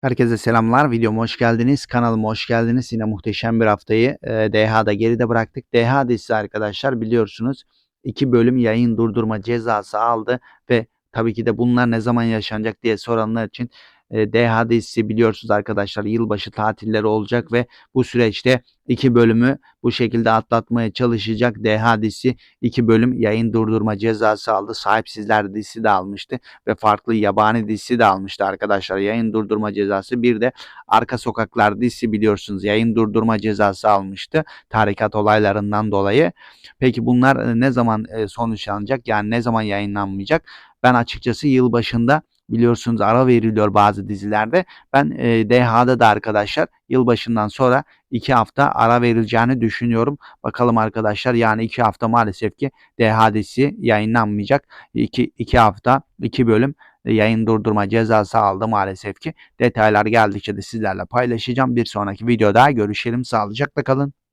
Herkese selamlar. Videoma hoş geldiniz. Kanalıma hoş geldiniz. Yine muhteşem bir haftayı e, DH'da geride bıraktık. DH dizisi arkadaşlar biliyorsunuz iki bölüm yayın durdurma cezası aldı ve tabii ki de bunlar ne zaman yaşanacak diye soranlar için e, DH dizisi biliyorsunuz arkadaşlar yılbaşı tatilleri olacak ve bu süreçte iki bölümü bu şekilde atlatmaya çalışacak. DH dizisi iki bölüm yayın durdurma cezası aldı. Sahipsizler dizisi de almıştı ve farklı yabani dizisi de almıştı arkadaşlar. Yayın durdurma cezası bir de Arka Sokaklar dizisi biliyorsunuz yayın durdurma cezası almıştı tarikat olaylarından dolayı. Peki bunlar ne zaman sonuçlanacak? Yani ne zaman yayınlanmayacak? Ben açıkçası yılbaşında biliyorsunuz ara veriliyor bazı dizilerde. Ben e, DH'da da arkadaşlar yılbaşından sonra 2 hafta ara verileceğini düşünüyorum. Bakalım arkadaşlar yani 2 hafta maalesef ki DH yayınlanmayacak. 2 2 hafta 2 bölüm e, yayın durdurma cezası aldı maalesef ki. Detaylar geldikçe de sizlerle paylaşacağım. Bir sonraki videoda görüşelim. Sağlıcakla kalın.